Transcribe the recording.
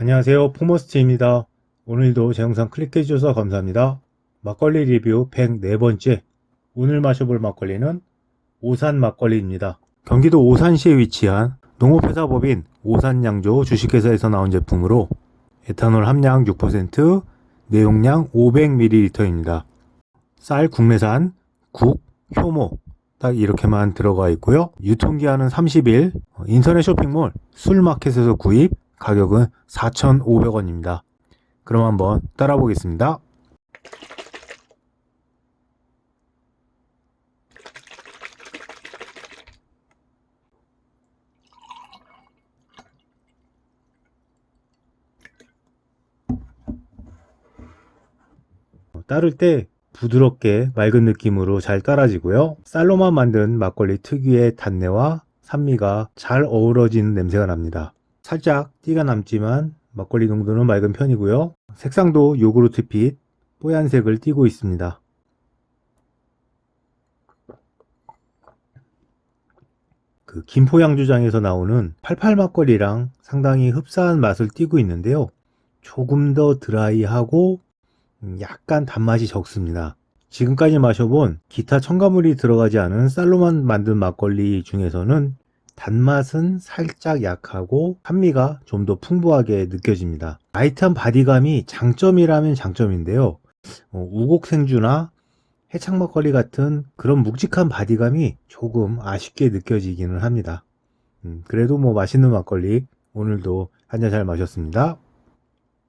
안녕하세요. 포머스트입니다. 오늘도 제 영상 클릭해 주셔서 감사합니다. 막걸리 리뷰 104번째. 오늘 마셔볼 막걸리는 오산 막걸리입니다. 경기도 오산시에 위치한 농업회사법인 오산양조 주식회사에서 나온 제품으로 에탄올 함량 6% 내용량 500ml입니다. 쌀 국내산 국 효모 딱 이렇게만 들어가 있고요. 유통기한은 30일. 인터넷 쇼핑몰 술마켓에서 구입 가격은 4,500원입니다. 그럼 한번 따라 보겠습니다. 따를 때 부드럽게 맑은 느낌으로 잘 따라지고요. 쌀로만 만든 막걸리 특유의 단내와 산미가 잘 어우러지는 냄새가 납니다. 살짝 띠가 남지만 막걸리 농도는 맑은 편이고요. 색상도 요구르트빛 뽀얀색을 띠고 있습니다. 그 김포양주장에서 나오는 88 막걸리랑 상당히 흡사한 맛을 띠고 있는데요. 조금 더 드라이하고 음, 약간 단맛이 적습니다. 지금까지 마셔본 기타 첨가물이 들어가지 않은 쌀로만 만든 막걸리 중에서는 단맛은 살짝 약하고 산미가 좀 더 풍부하게 느껴집니다. 라이트한 바디감이 장점이라면 장점인데요. 어, 우곡생주나 해창막걸리 같은 그런 묵직한 바디감이 조금 아쉽게 느껴지기는 합니다. 음, 그래도 뭐 맛있는 막걸리 오늘도 한 잔 잘 마셨습니다.